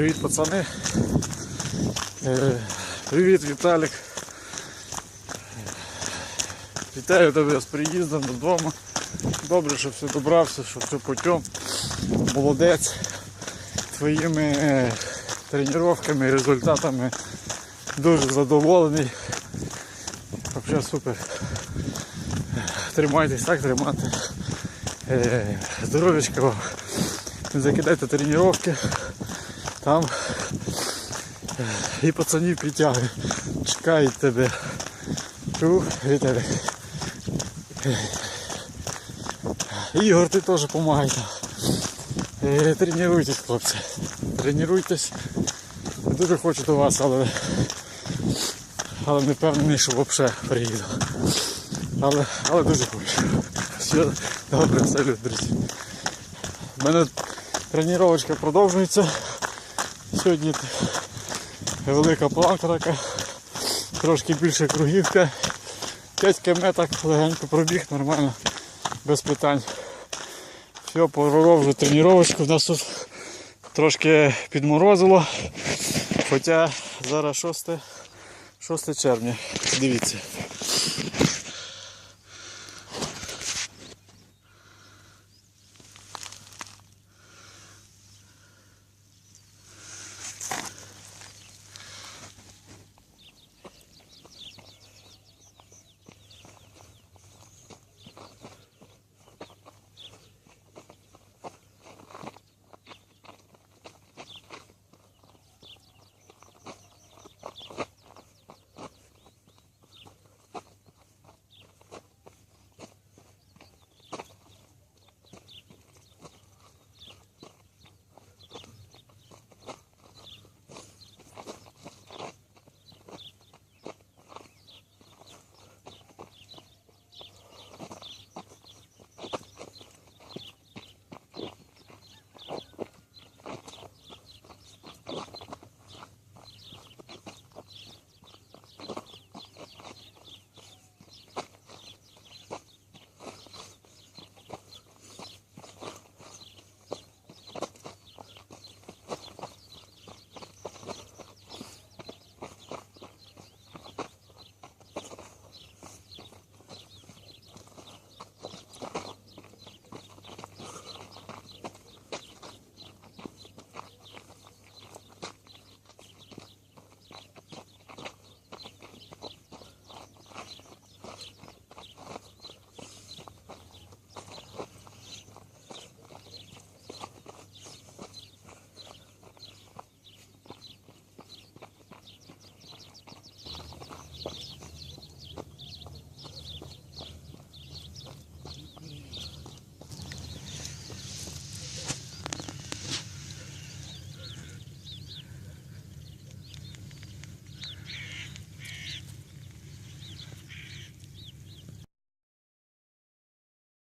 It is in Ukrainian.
Привіт, пацани. Е, Привіт, Віталік. Вітаю тебе з приїздом додому. Добре, що все добрався, що все путем. Молодець. Твоїми е, тренуваннями, результатами дуже задоволений. Взагалі супер. Тримайтесь так, тримати. Е, Здоров'ячка вам. Не закидайте тренування. Там і пацанів притягує. Чекають тебе. Чув. Е, Ігор, ти теж допомагай. Е, Тренуйтесь, хлопці. Тренуйтесь. Дуже хочу до вас, але, але не впевнений, що взагалі приїду. Але, але дуже хочу. Все, добре, салют, друзі. У мене тренування продовжується. Сьогодні велика планка трошки більше кругівка. 5 км легенько пробіг, нормально, без питань. Все, продовжую тренування. У нас тут трошки підморозило. Хоча зараз 6, 6 червня. Дивіться.